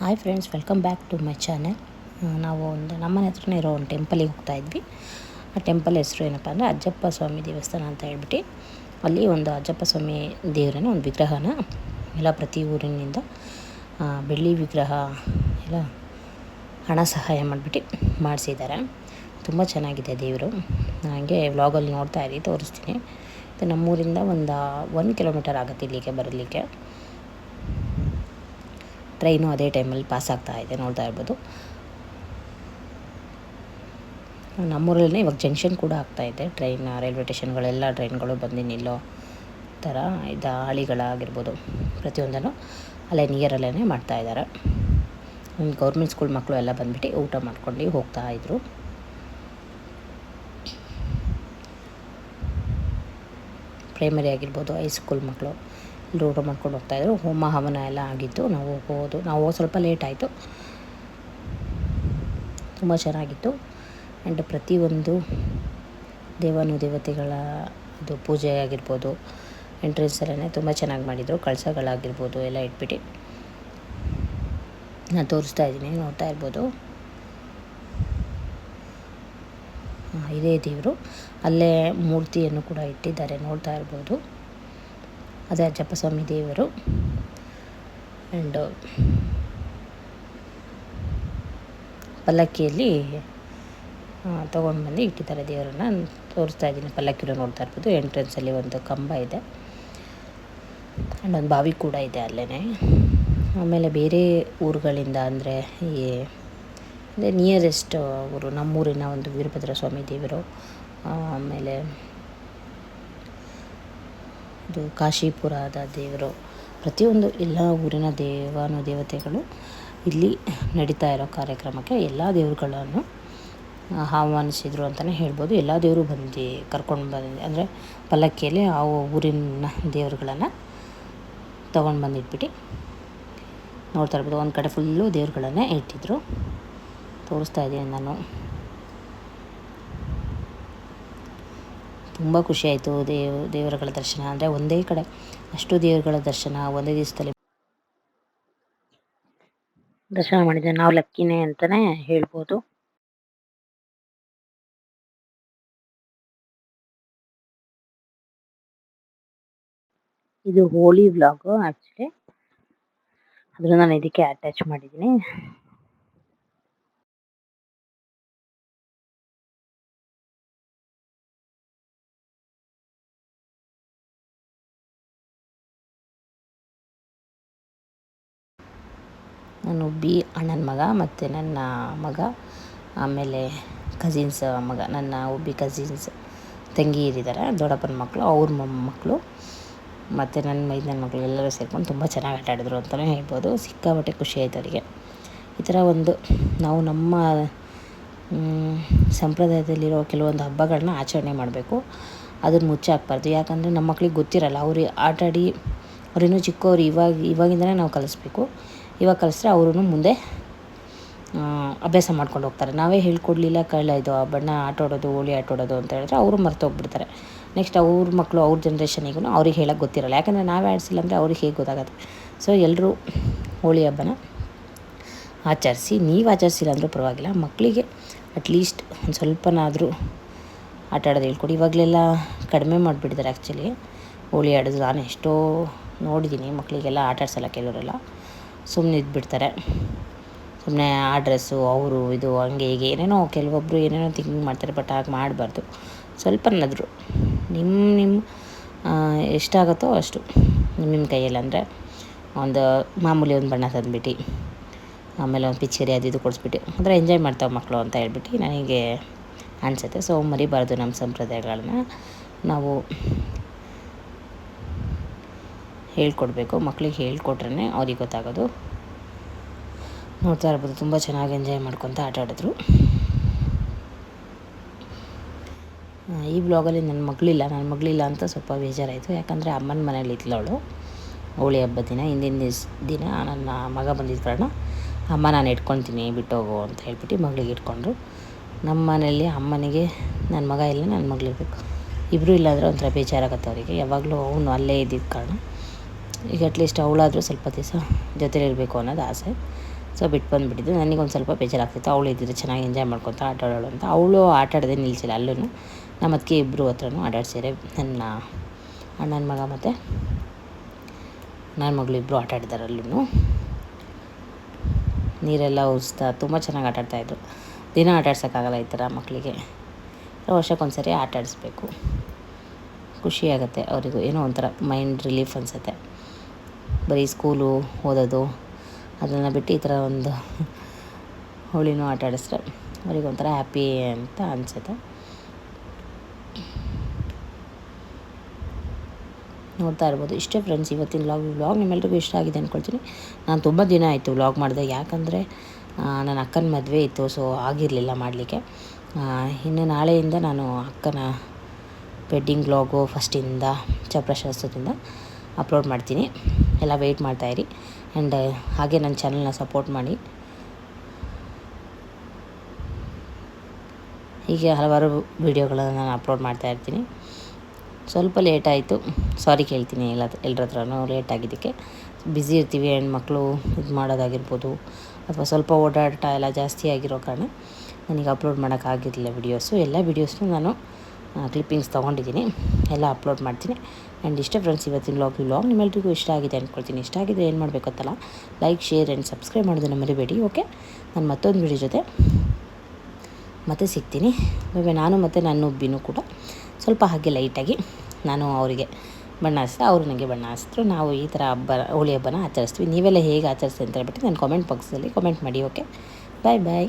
Hi friends welcome back to my channel ನಾವು ಒಂದು ನಮ್ಮನೆ ಹತ್ರನೇ ಇರೋ ಒಂದು ಟೆಂಪಲಿಗೆ ಹೋಗ್ತಾ ಇದ್ವಿ. ಆ ಟೆಂಪಲ್ ಹೆಸರು ಏನಪ್ಪ ಅಂದರೆ ಅಜ್ಜಪ್ಪ ಸ್ವಾಮಿ ದೇವಸ್ಥಾನ ಅಂತ ಹೇಳ್ಬಿಟ್ಟು, ಅಲ್ಲಿ ಒಂದು ಅಜ್ಜಪ್ಪ ಸ್ವಾಮಿ ದೇವರನ್ನ, ಒಂದು ವಿಗ್ರಹನ, ಎಲ್ಲ ಪ್ರತಿ ಊರಿನಿಂದ ಬೆಳ್ಳಿ ವಿಗ್ರಹ, ಎಲ್ಲ ಹಣ ಸಹಾಯ ಮಾಡಿಬಿಟ್ಟು ಮಾಡಿಸಿದ್ದಾರೆ. ತುಂಬ ಚೆನ್ನಾಗಿದೆ ದೇವರು. ಹಾಗೆ ವ್ಲಾಗಲ್ಲಿ ನೋಡ್ತಾ ಇರಿ, ತೋರಿಸ್ತೀನಿ. ಮತ್ತು ನಮ್ಮೂರಿಂದ ಒಂದು ಒನ್ ಕಿಲೋಮೀಟರ್ ಆಗುತ್ತೆ ಇಲ್ಲಿಗೆ, ಬರಲಿಕ್ಕೆ. ಟ್ರೈನು ಅದೇ ಟೈಮಲ್ಲಿ ಪಾಸ್ ಆಗ್ತಾ ಇದೆ, ನೋಡ್ತಾ ಇರ್ಬೋದು. ನಮ್ಮೂರಲ್ಲೇ ಇವಾಗ ಜಂಕ್ಷನ್ ಕೂಡ ಆಗ್ತಾ ಇದೆ ಟ್ರೈನ್ ರೈಲ್ವೆ ಸ್ಟೇಷನ್ಗಳೆಲ್ಲ ಟ್ರೈನ್ಗಳು ಬಂದು ನಿಲ್ಲೋ ಥರ ಇದು ಹಳಿಗಳಾಗಿರ್ಬೋದು ಪ್ರತಿಯೊಂದನ್ನು ಅಲ್ಲೇ ನಿಯರಲ್ಲೇ ಮಾಡ್ತಾ ಇದ್ದಾರೆ. ಗೌರ್ಮೆಂಟ್ ಸ್ಕೂಲ್ ಮಕ್ಕಳು ಎಲ್ಲ ಬಂದುಬಿಟ್ಟು ಊಟ ಮಾಡ್ಕೊಂಡು ಹೋಗ್ತಾ ಇದ್ರು. ಪ್ರೈಮರಿ ಆಗಿರ್ಬೋದು ಹೈಸ್ಕೂಲ್ ಮಕ್ಕಳು ಊಟ ಮಾಡ್ಕೊಂಡು ಹೋಗ್ತಾಯಿದ್ರು ಹೋಮ ಹವನ ಎಲ್ಲ ಆಗಿತ್ತು. ನಾವು ಹೋಗೋದು ನಾವು ಸ್ವಲ್ಪ ಲೇಟ್ ಆಯಿತು. ತುಂಬ ಚೆನ್ನಾಗಿತ್ತು. ಆ್ಯಂಡ್ ಪ್ರತಿಯೊಂದು ದೇವಾನುದೇವತೆಗಳ ಅದು ಪೂಜೆ ಆಗಿರ್ಬೋದು ಎಂಟ್ರೆನ್ಸಲ್ಲೇ ತುಂಬ ಚೆನ್ನಾಗಿ ಮಾಡಿದರು. ಕಳಸಗಳಾಗಿರ್ಬೋದು ಎಲ್ಲ ಇಟ್ಬಿಟ್ಟು. ನಾನು ತೋರಿಸ್ತಾ ಇದ್ದೀನಿ, ನೋಡ್ತಾ ಇರ್ಬೋದು. ಇದೇ ದೇವರು. ಅಲ್ಲೇ ಮೂರ್ತಿಯನ್ನು ಕೂಡ ಇಟ್ಟಿದ್ದಾರೆ, ನೋಡ್ತಾ ಇರ್ಬೋದು. ಅದೇ ಅಜ್ಜಪ್ಪ ಸ್ವಾಮಿ ದೇವರು. ಆ್ಯಂಡ್ ಪಲ್ಲಕ್ಕಿಯಲ್ಲಿ ತೊಗೊಂಡು ಬಂದು ಇಟ್ಟಿದ್ದಾರೆ ದೇವರನ್ನು. ತೋರಿಸ್ತಾ ಇದ್ದೀನಿ ಪಲ್ಲಕ್ಕಿలో ನೋಡ್ತಾ ಇರ್ಬೋದು. ಎಂಟ್ರೆನ್ಸಲ್ಲಿ ಒಂದು ಕಂಬ ಇದೆ. ಆ್ಯಂಡ್ ಒಂದು ಬಾವಿ ಕೂಡ ಇದೆ ಅಲ್ಲೇ ಆಮೇಲೆ ಬೇರೆ ಊರುಗಳಿಂದ ಅಂದರೆ, ಈ, ಅಂದರೆ ನಿಯರೆಸ್ಟ್ ಊರು, ನಮ್ಮೂರಿನ ಒಂದು ವೀರಭದ್ರ ಸ್ವಾಮಿ ದೇವರು. ಆಮೇಲೆ ಇದು ಕಾಶಿಪುರದ ದೇವರು. ಪ್ರತಿಯೊಂದು ಎಲ್ಲ ಊರಿನ ದೇವಾನು ದೇವತೆಗಳು ಇಲ್ಲಿ ನಡೀತಾ ಇರೋ ಕಾರ್ಯಕ್ರಮಕ್ಕೆ ಎಲ್ಲ ದೇವರುಗಳನ್ನು ಆಹ್ವಾನಿಸಿದರು ಅಂತಲೇ ಹೇಳ್ಬೋದು. ಎಲ್ಲ ದೇವರು ಬಂದು, ಕರ್ಕೊಂಡು ಬಂದಿದೆ ಅಂದರೆ ಪಲ್ಲಕ್ಕಿಯಲ್ಲಿ ಆ ಊರಿನ ದೇವರುಗಳನ್ನು ತೊಗೊಂಡು ಬಂದಿಟ್ಬಿಟ್ಟು ನೋಡ್ತಾ ಇರ್ಬೋದು. ಒಂದು ಕಡೆ ಫುಲ್ಲು ದೇವ್ರುಗಳನ್ನೇ ಇಟ್ಟಿದ್ರು. ತೋರಿಸ್ತಾ ಇದ್ದೀನಿ ನಾನು. ತುಂಬ ಖುಷಿಯಾಯಿತು ದೇವ ದೇವ್ ದೇವರುಗಳ ದರ್ಶನ. ಅಂದರೆ ಒಂದೇ ಕಡೆ ಅಷ್ಟು ದೇವರುಗಳ ದರ್ಶನ ಒಂದೇ ದಿವಸದಲ್ಲಿ ದರ್ಶನ ಮಾಡಿದ್ದೆ ನಾವು ಲಕ್ಕಿನೇ ಅಂತಲೇ ಹೇಳ್ಬೋದು. ಇದು ಹೋಳಿ ವ್ಲಾಗು ಆ್ಯಕ್ಚುಲಿ ಅದನ್ನು ನಾನು ಇದಕ್ಕೆ ಅಟ್ಯಾಚ್ ಮಾಡಿದ್ದೀನಿ. ನಾನು ಬಿ, ಅಣ್ಣನ ಮಗ ಮತ್ತು ನನ್ನ ಮಗ, ಆಮೇಲೆ ಕಸಿನ್ಸ್ ಮಗ, ನನ್ನ ಒಬ್ಬಿ ಕಸಿನ್ಸ್ ತಂಗಿ ಇರಿದ್ದಾರೆ ದೊಡ್ಡಪ್ಪನ ಮಕ್ಕಳು ಅವ್ರ ಮೊಮ್ಮಕ್ಕಳು ಮತ್ತು ನನ್ನ ಮೈದನ ಮಕ್ಕಳು ಎಲ್ಲರೂ ಸೇರ್ಕೊಂಡು ತುಂಬ ಚೆನ್ನಾಗಿ ಆಟ ಆಡಿದ್ರು ಅಂತಲೇ ಹೇಳ್ಬೋದು. ಸಿಕ್ಕಾಪಟ್ಟೆ ಖುಷಿ ಆಯ್ತು ಅವರಿಗೆ. ಈ ಥರ ಒಂದು ನಾವು ನಮ್ಮ ಸಂಪ್ರದಾಯದಲ್ಲಿರೋ ಕೆಲವೊಂದು ಹಬ್ಬಗಳನ್ನ ಆಚರಣೆ ಮಾಡಬೇಕು. ಅದನ್ನು ಮುಚ್ಚಾಕಬಾರ್ದು ಯಾಕಂದರೆ ನಮ್ಮ ಮಕ್ಳಿಗೆ ಗೊತ್ತಿರಲ್ಲ ಅವ್ರಿಗೆ ಆಟಾಡಿ ಅವ್ರಿನ್ನೂ ಚಿಕ್ಕವ್ರು ಇವಾಗ, ಇವಾಗಿಂದಲೇ ನಾವು ಕಲಿಸ್ಬೇಕು. ಇವಾಗ ಕಲಿಸ್ರೆ ಅವರು ಮುಂದೆ ಅಭ್ಯಾಸ ಮಾಡ್ಕೊಂಡು ಹೋಗ್ತಾರೆ. ನಾವೇ ಹೇಳ್ಕೊಡ್ಲಿಲ್ಲ, ಕಳ್ಳ ಇದು ಬಣ್ಣ ಆಟ ಆಡೋದು ಹೋಳಿ ಆಟ ಆಡೋದು ಅಂತ ಹೇಳಿದ್ರೆ ಅವರು ಮರ್ತೋಗ್ಬಿಡ್ತಾರೆ. ನೆಕ್ಸ್ಟ್ ಅವ್ರ ಮಕ್ಕಳು ಅವ್ರ ಜನ್ರೇಷನಿಗೂ ಅವ್ರಿಗೆ ಹೇಳೋಕ್ಕೆ ಗೊತ್ತಿರಲ್ಲ. ಯಾಕಂದರೆ ನಾವೇ ಆಡಿಸಿಲ್ಲ ಅಂದರೆ ಅವ್ರಿಗೆ ಹೇಗೆ ಗೊತ್ತಾಗುತ್ತೆ? ಸೊ ಎಲ್ಲರೂ ಹೋಳಿ ಹಬ್ಬನ ಆಚರಿಸಿ, ನೀವು ಆಚರಿಸಿಲ್ಲ ಅಂದರೂ ಪರವಾಗಿಲ್ಲ ಮಕ್ಕಳಿಗೆ ಅಟ್ಲೀಸ್ಟ್ ಒಂದು ಸ್ವಲ್ಪನಾದರೂ ಆಟ ಆಡೋದು ಹೇಳ್ಕೊಡಿ. ಇವಾಗಲೆಲ್ಲ ಕಡಿಮೆ ಮಾಡಿಬಿಟ್ಟಿದ್ದಾರೆ ಆ್ಯಕ್ಚುಲಿ ಹೋಳಿ ಆಡೋದು ನಾನು ಎಷ್ಟೋ ನೋಡಿದ್ದೀನಿ ಮಕ್ಕಳಿಗೆಲ್ಲ ಆಟ ಆಡ್ಸಲ್ಲ ಕೆಲವರೆಲ್ಲ. ಸುಮ್ಮನೆ ಇದ್ಬಿಡ್ತಾರೆ. ಸುಮ್ಮನೆ ಆ ಡ್ರೆಸ್ಸು, ಅವರು ಇದು, ಹಂಗೆ, ಹೀಗೆ, ಏನೇನೋ ಕೆಲವೊಬ್ಬರು ಏನೇನೋ ಥಿಂಕಿಂಗ್ ಮಾಡ್ತಾರೆ, ಬಟ್ ಹಾಗೆ ಮಾಡಬಾರ್ದು. ಸ್ವಲ್ಪನಾದರೂ ನಿಮ್ಮ ನಿಮ್ಮ ಎಷ್ಟಾಗತ್ತೋ ಅಷ್ಟು ನಿಮ್ಮ ನಿಮ್ಮ ಕೈಯಲ್ಲಿ ಅಂದರೆ ಒಂದು ಮಾಮೂಲಿ ಒಂದು ಬಣ್ಣ ತಂದುಬಿಟ್ಟು, ಆಮೇಲೆ ಒಂದು ಪಿಚ್ಚರಿ ಅದು ಇದು ಕೊಡಿಸ್ಬಿಟ್ಟು ಅಂದರೆ ಎಂಜಾಯ್ ಮಾಡ್ತಾವೆ ಮಕ್ಕಳು ಅಂತ ಹೇಳ್ಬಿಟ್ಟು ನನಗೆ ಅನಿಸುತ್ತೆ. ಸೊ ಮರಿಬಾರ್ದು ನಮ್ಮ ಸಂಪ್ರದಾಯಗಳನ್ನ. ನಾವು ಹೇಳ್ಕೊಡ್ಬೇಕು ಮಕ್ಕಳಿಗೆ ಹೇಳ್ಕೊಟ್ರೆ ಅವ್ರಿಗೆ ಗೊತ್ತಾಗೋದು. ನೋಡ್ತಾ ಇರ್ಬೋದು, ತುಂಬ ಚೆನ್ನಾಗಿ ಎಂಜಾಯ್ ಮಾಡ್ಕೊತ ಆಟ ಆಡಿದ್ರು. ಈ ಬ್ಲಾಗಲ್ಲಿ ನನ್ನ ಮಗಳಿಲ್ಲ ನನ್ನ ಮಗಳಿಲ್ಲ ಅಂತ ಸ್ವಲ್ಪ ಬೇಜಾರಾಯಿತು. ಯಾಕಂದರೆ ಅಮ್ಮನ ಮನೇಲಿ ಇದ್ಲವಳು. ಹೋಳಿ ಹಬ್ಬದ ದಿನ, ಹಿಂದಿನ ದಿನ ನನ್ನ ಮಗ ಬಂದಿದ್ದ ಕಾರಣ ಅಮ್ಮ ನಾನು ಇಟ್ಕೊತೀನಿ, ಬಿಟ್ಟೋಗು ಅಂತ ಹೇಳ್ಬಿಟ್ಟು ಮಗಳಿಗೆ ಇಟ್ಕೊಂಡ್ರು. ನಮ್ಮ ಮನೇಲಿ ಅಮ್ಮನಿಗೆ ನನ್ನ ಮಗ ಇಲ್ಲ ನನ್ನ ಮಗಳಿರ್ಬೇಕು ಇಬ್ಬರು ಇಲ್ಲಾಂದರೆ ಒಂಥರ ಬೇಜಾರಾಗತ್ತೆ ಅವರಿಗೆ. ಯಾವಾಗಲೂ ಅವನು ಅಲ್ಲೇ ಇದ್ದಿದ್ದ ಕಾರಣ. ಈಗ ಅಟ್ಲೀಸ್ಟ್ ಅವಳಾದರೂ ಸ್ವಲ್ಪ ದಿವಸ ಜೊತೆಲಿರಬೇಕು ಅನ್ನೋದು ಆಸೆ. ಸೊ ಬಿಟ್ಟು ಬಂದುಬಿಟ್ಟಿದ್ದು. ನನಗೊಂದು ಸ್ವಲ್ಪ ಬೇಜಾರಾಗ್ತಿತ್ತು. ಅವಳು ಇದ್ದಿದ್ರೆ ಚೆನ್ನಾಗಿ ಎಂಜಾಯ್ ಮಾಡ್ಕೊತಾ ಆಟ ಆಡೋಳು ಅಂತ. ಅವಳು ಆಟ ಆಡೋದೇ ನಿಲ್ಲಿಸಿಲ್ಲ ಅಲ್ಲೂ ನಮ್ಮ ಅದಕ್ಕೆ ಇಬ್ಬರು ಹತ್ರನೂ ಆಟಾಡ್ಸಿದ್ದಾರೆ. ನನ್ನ ಅಣ್ಣನ ಮಗ ಮತ್ತು ನನ್ನ ಮಗಳು ಇಬ್ಬರು ಆಟಾಡಿದ್ದಾರೆ ಅಲ್ಲೂ ನೀರೆಲ್ಲ ಉರಿಸ್ತಾ ತುಂಬ ಚೆನ್ನಾಗಿ ಆಟ ಆಡ್ತಾಯಿದ್ರು ದಿನ ಆಟಾಡ್ಸೋಕ್ಕಾಗಲ್ಲ ಈ ಥರ ಮಕ್ಕಳಿಗೆ. ವರ್ಷಕ್ಕೊಂದ್ಸರಿ ಆಟಾಡಿಸ್ಬೇಕು. ಖುಷಿಯಾಗುತ್ತೆ ಅವರಿಗೂ. ಏನೋ ಒಂಥರ ಮೈಂಡ್ ರಿಲೀಫ್ ಅನಿಸುತ್ತೆ. ಬರೀ ಸ್ಕೂಲು ಓದೋದು ಅದನ್ನು ಬಿಟ್ಟು ಈ ಥರ ಒಂದು ಹೋಳಿನೂ ಆಟ ಆಡಿಸ್ರೆ ಅವರಿಗೊಂಥರ ಹ್ಯಾಪಿ ಅಂತ ಅನಿಸುತ್ತೆ. ನೋಡ್ತಾ ಇರ್ಬೋದು. ಇಷ್ಟೇ ಫ್ರೆಂಡ್ಸ್ ಇವತ್ತಿನ ವ್ಲಾಗ್ ವ್ಲಾಗ್ ನಿಮ್ಮೆಲ್ರಿಗೂ ಇಷ್ಟ ಆಗಿದೆ ಅಂದ್ಕೊಳ್ತೀನಿ ನಾನು ತುಂಬ ದಿನ ಆಯಿತು ವ್ಲಾಗ್ ಮಾಡಿದೆ. ಯಾಕಂದರೆ ನನ್ನ ಅಕ್ಕನ ಮದುವೆ ಇತ್ತು ಸೊ ಆಗಿರಲಿಲ್ಲ ಮಾಡಲಿಕ್ಕೆ. ಇನ್ನು ನಾಳೆಯಿಂದ ನಾನು ಅಕ್ಕನ ವೆಡ್ಡಿಂಗ್ ವ್ಲಾಗು ಫಸ್ಟಿಂದ ಚಪ್ರಶಾಸ್ತ್ರದಿಂದ ಅಪ್ಲೋಡ್ ಮಾಡ್ತೀನಿ. ಎಲ್ಲ ವೆಯ್ಟ್ ಮಾಡ್ತಾಯಿರಿ ಆ್ಯಂಡ್ ಹಾಗೆ ನನ್ನ ಚಾನಲ್ನ ಸಪೋರ್ಟ್ ಮಾಡಿ. ಹೀಗೆ ಹಲವಾರು ವೀಡಿಯೋಗಳನ್ನು ನಾನು ಅಪ್ಲೋಡ್ ಮಾಡ್ತಾ ಇರ್ತೀನಿ. ಸ್ವಲ್ಪ ಲೇಟ್ ಆಯಿತು. ಸಾರಿ ಕೇಳ್ತೀನಿ ಎಲ್ಲ ಎಲ್ಲರ ಹತ್ರನೂ ಲೇಟ್ ಆಗಿದ್ದಕ್ಕೆ. ಬ್ಯುಸಿ ಇರ್ತೀವಿ ಹೆಣ್ಮಕ್ಳು ಇದು ಮಾಡೋದಾಗಿರ್ಬೋದು. ಅಥವಾ ಸ್ವಲ್ಪ ಓಡಾಟ ಎಲ್ಲ ಜಾಸ್ತಿ ಆಗಿರೋ ಕಾರಣ, ನನಗೆ ಅಪ್ಲೋಡ್ ಮಾಡೋಕ್ಕಾಗಿರಲಿಲ್ಲ ವೀಡಿಯೋಸು ಎಲ್ಲ ವೀಡಿಯೋಸ್ನು ನಾನು ಕ್ಲಿಪ್ಪಿಂಗ್ಸ್ ತೊಗೊಂಡಿದ್ದೀನಿ. ಎಲ್ಲ ಅಪ್ಲೋಡ್ ಮಾಡ್ತೀನಿ. ಆ್ಯಂಡ್ ಇಷ್ಟೇ ಫ್ರೆಂಡ್ಸ್ ಇವತ್ತಿನ ಲಾಗ್ ಲಾಗ್ ನಿಮ್ಮೆಲ್ರಿಗೂ ಇಷ್ಟ ಆಗಿದೆ ಅಂದ್ಕೊಳ್ತೀನಿ ಇಷ್ಟ ಆಗಿದ್ರೆ ಏನು ಮಾಡಬೇಕತ್ತಲ್ಲ? ಲೈಕ್ ಶೇರ್ ಆ್ಯಂಡ್ ಸಬ್ಸ್ಕ್ರೈಬ್ ಮಾಡೋದನ್ನು ಮರಿಬೇಡಿ ಓಕೆ ನಾನು ಮತ್ತೊಂದು ವಿಡಿಯೋ ಜೊತೆ ಮತ್ತೆ ಸಿಗ್ತೀನಿ. ಇವಾಗ ನಾನು ಮತ್ತು ನನ್ನ ಉಬ್ಬಿನೂ ಕೂಡ ಸ್ವಲ್ಪ ಹಾಗೆ ಲೈಟಾಗಿ ನಾನು ಅವರಿಗೆ ಬಣ್ಣ ಹಚ್ಚಿದೆ ಅವರು ನನಗೆ ಬಣ್ಣ ಹಚ್ಚಿದ್ರು ನಾವು ಈ ಥರ ಹಬ್ಬ, ಹೋಳಿ ಹಬ್ಬನ ಆಚರಿಸ್ತೀವಿ. ನೀವೆಲ್ಲ ಹೇಗೆ ಆಚರಿಸ್ತೀವಿ ಅಂತ ಹೇಳ್ಬಿಟ್ಟು ನಾನು ಕಾಮೆಂಟ್ ಬಾಕ್ಸಲ್ಲಿ ಕಾಮೆಂಟ್ ಮಾಡಿ ಓಕೆ ಬಾಯ್ ಬಾಯ್